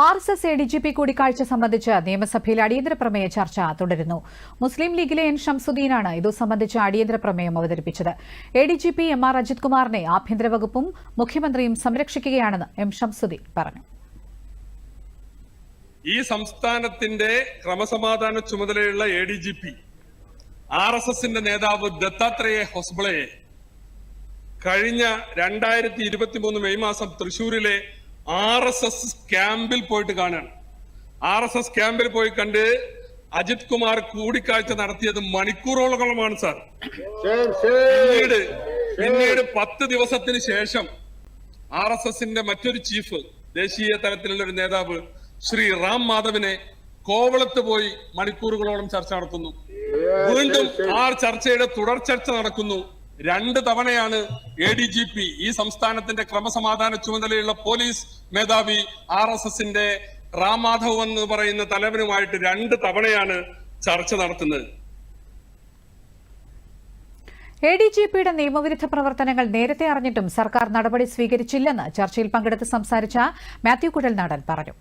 R S S A D G P കൂടിക്കാഴ്ച സംബന്ധിച്ച് നിയമസഭയിൽ അടിയന്തര പ്രമേയ ചർച്ച തുടരുന്നു. മുസ്ലിം ലീഗിലെ എൻ ഷംസുദ്ദീനാണ് ഇതു സംബന്ധിച്ച് അടിയന്തര പ്രമേയം അവതരിപ്പിച്ചത്. A D G P M R Ajith കുമാറിനെ ആഭ്യന്തര വകുപ്പും മുഖ്യമന്ത്രിയും സംരക്ഷിക്കുകയാണെന്ന് എം ഷംസുദ്ദീൻ പറഞ്ഞു. ഈ സംസ്ഥാനത്തിന്റെ ക്രമസമാധാന ചുമതലയുള്ള A D G P R S എസിന്റെ നേതാവ് ദത്താത്രേയ ഹൊസ്ബളയെ കഴിഞ്ഞ രണ്ടായിരത്തി ഇരുപത്തി മൂന്ന് മെയ് മാസം തൃശൂരിലെ ആർ എസ് എസ് ക്യാമ്പിൽ പോയിട്ട് കാണാണ്. ആർ എസ് എസ് ക്യാമ്പിൽ പോയി കണ്ട് അജിത് കുമാർ കൂടിക്കാഴ്ച നടത്തിയത് മണിക്കൂറോളമാണ് സാർ. പിന്നീട് പിന്നീട് പത്ത് ദിവസത്തിന് ശേഷം ആർ എസ് എസിന്റെ മറ്റൊരു ചീഫ് ദേശീയ തലത്തിലുള്ള ഒരു നേതാവ് ശ്രീ റാം മാധവിനെ കോവളത്ത് പോയി മണിക്കൂറുകളോളം ചർച്ച നടത്തുന്നു വീണ്ടും ആ ചർച്ചയുടെ തുടർ ചർച്ച നടക്കുന്നു. രണ്ട് തവണയാണ് എ ഡി ജി പി ഈ സംസ്ഥാനത്തിന്റെ ക്രമസമാധാന ചുമതലയുള്ള പോലീസ് മേധാവി ആർ എസ് എസിന്റെ റാം മാധവ് എന്ന് പറയുന്ന തലവനുമായിട്ട് രണ്ട് തവണയാണ് ചർച്ച നടത്തുന്നത്. എ ഡി ജി പിയുടെ നിയമവിരുദ്ധ പ്രവർത്തനങ്ങൾ നേരത്തെ അറിഞ്ഞിട്ടും സർക്കാർ നടപടി സ്വീകരിച്ചില്ലെന്ന് ചർച്ചയിൽ പങ്കെടുത്ത് സംസാരിച്ച മാത്യു കുഴൽനാടൻ പറഞ്ഞു.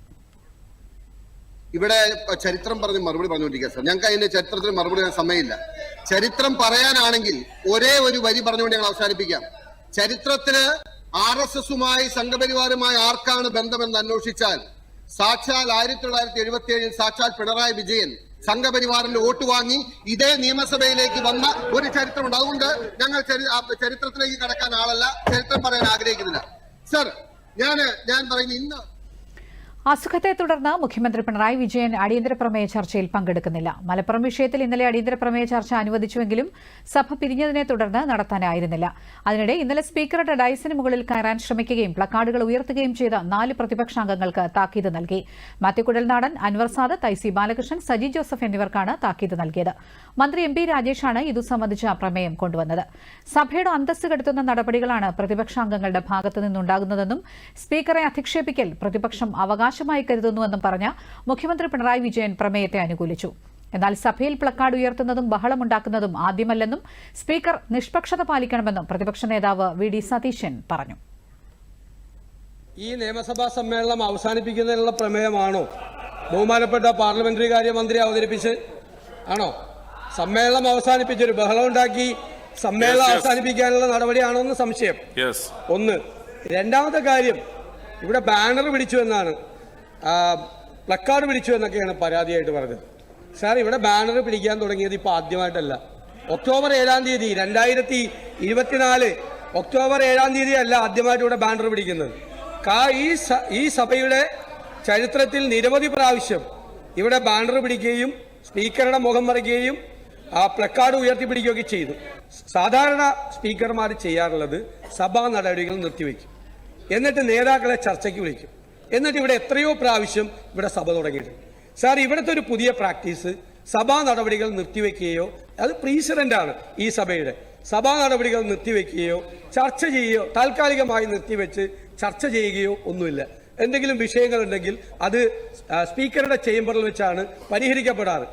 ഇവിടെ ചരിത്രം പറഞ്ഞ് മറുപടി പറഞ്ഞുകൊണ്ടിരിക്കുക സാർ. ഞങ്ങൾക്ക് അതിന്റെ ചരിത്രത്തിന് മറുപടി സമയമില്ല. ചരിത്രം പറയാനാണെങ്കിൽ ഒരേ ഒരു വരി പറഞ്ഞുകൊണ്ട് ഞങ്ങൾ അവസാനിപ്പിക്കാം. ചരിത്രത്തിന് ആർ എസ് എസുമായി സംഘപരിവാറുമായി ആർക്കാണ് ബന്ധമെന്ന് അന്വേഷിച്ചാൽ സാക്ഷാൽ ആയിരത്തി തൊള്ളായിരത്തി എഴുപത്തി ഏഴിൽ സാക്ഷാൽ പിണറായി വിജയൻ സംഘപരിവാറിന്റെ വോട്ട് വാങ്ങി ഇതേ നിയമസഭയിലേക്ക് വന്ന ഒരു ചരിത്രമുണ്ട്. അതുകൊണ്ട് ഞങ്ങൾ ചരിത്രത്തിലേക്ക് കടക്കാൻ ആളല്ല. ചരിത്രം പറയാൻ ആഗ്രഹിക്കുന്നില്ല. സർ ഞാൻ ഞാൻ പറയുന്നു ഇന്ന് അസുഖത്തെ തുടർന്ന് മുഖ്യമന്ത്രി പിണറായി വിജയൻ അടിയന്തര പ്രമേയ ചർച്ചയിൽ പങ്കെടുക്കുന്നില്ല. മലപ്പുറം വിഷയത്തിൽ ഇന്നലെ അടിയന്തര പ്രമേയ ചർച്ച അനുവദിച്ചുവെങ്കിലും സഭ പിരിഞ്ഞതിനെ തുടർന്ന് നടത്താനായിരുന്നില്ല. അതിനിടെ ഇന്നലെ സ്പീക്കറുടെ ഡയസിന് മുകളിൽ കയറാൻ ശ്രമിക്കുകയും പ്ലക്കാർഡുകൾ ഉയർത്തുകയും ചെയ്ത നാല് പ്രതിപക്ഷാംഗങ്ങൾക്ക് താക്കീത് നൽകി. മാത്യു നാടൻ അൻവർ സാദ് തൈസി ബാലകൃഷ്ണൻ സജി ജോസഫ് എന്നിവർക്കാണ് താക്കീത് നൽകിയത്. മന്ത്രി എം പി രാജേഷാണ് ഇതു സംബന്ധിച്ച പ്രമേയം കൊണ്ടുവന്നത്. സഭയുടെ അന്തസ് കെടുത്തുന്ന നടപടികളാണ് പ്രതിപക്ഷാംഗങ്ങളുടെ ഭാഗത്തുനിന്നുണ്ടാകുന്നതെന്നും സ്പീക്കറെ അധിക്ഷേപിക്കൽ പ്രതിപക്ഷം അവകാശമായി കരുതുന്നുവെന്നും പറഞ്ഞ മുഖ്യമന്ത്രി പിണറായി വിജയൻ പ്രമേയത്തെ അനുകൂലിച്ചു. എന്നാൽ സഭയിൽ പ്ലക്കാർഡ് ഉയർത്തുന്നതും ബഹളമുണ്ടാക്കുന്നതും ആദ്യമല്ലെന്നും സ്പീക്കർ നിഷ്പക്ഷത പാലിക്കണമെന്നും പ്രതിപക്ഷ നേതാവ് വി ഡി സതീശൻ പറഞ്ഞു. ഈ നിയമസഭാ സമ്മേളനം അവസാനിപ്പിക്കുന്നതിനുള്ള പ്രമേയമാണോ? ബഹുമാനപ്പെട്ട പാർലമെന്ററി കാര്യമന്ത്രി അവതരിപ്പിച്ച് ആണോ? സമ്മേളനം അവസാനിപ്പിച്ചൊരു ബഹളം ഉണ്ടാക്കി സമ്മേളനം. അവസാനിപ്പിക്കാനുള്ള നടപടിയാണോ എന്ന് സംശയം. യെസ് ഒന്ന് രണ്ടാമത്തെ കാര്യം ഇവിടെ ബാനർ പിടിച്ചു എന്നാണ്. പ്ലക്കാർഡ് പിടിച്ചു എന്നൊക്കെയാണ് പരാതിയായിട്ട് പറഞ്ഞത്. സാർ ഇവിടെ ബാനർ പിടിക്കാൻ തുടങ്ങിയത് ഇപ്പോൾ ആദ്യമായിട്ടല്ല. ഒക്ടോബർ ഏഴാം തീയതി രണ്ടായിരത്തി ഇരുപത്തിനാല് ഒക്ടോബർ ഏഴാം തീയതി അല്ല ആദ്യമായിട്ട് ഇവിടെ ബാനർ പിടിക്കുന്നത്. കാ ഈ ഈ സഭയുടെ ചരിത്രത്തിൽ നിരവധി പ്രാവശ്യം ഇവിടെ ബാനർ പിടിക്കുകയും സ്പീക്കറുടെ മുഖം മറിക്കുകയും ആ പ്ലക്കാർഡ് ഉയർത്തി ഉയർത്തിപ്പിടിക്കുകയൊക്കെ ചെയ്തു. സാധാരണ സ്പീക്കർമാർ ചെയ്യാറുള്ളത് സഭാ നടപടികൾ നിർത്തിവെക്കും. എന്നിട്ട് നേതാക്കളെ ചർച്ചയ്ക്ക് വിളിക്കും. എന്നിട്ട് ഇവിടെ എത്രയോ പ്രാവശ്യം ഇവിടെ സഭ തുടങ്ങിയിട്ടുണ്ട്. സാർ ഇവിടുത്തെ ഒരു പുതിയ പ്രാക്ടീസ് സഭാ നടപടികൾ നിർത്തിവെക്കുകയോ അത് പ്രീസിഡന്റ് ആണ് ഈ സഭയുടെ. സഭാ നടപടികൾ നിർത്തിവെക്കുകയോ ചർച്ച ചെയ്യുകയോ താൽക്കാലികമായി നിർത്തിവെച്ച് ചർച്ച ചെയ്യുകയോ ഒന്നുമില്ല. എന്തെങ്കിലും വിഷയങ്ങളുണ്ടെങ്കിൽ അത് സ്പീക്കറുടെ ചേംബറിൽ വെച്ചാണ് പരിഹരിക്കപ്പെടാറ്.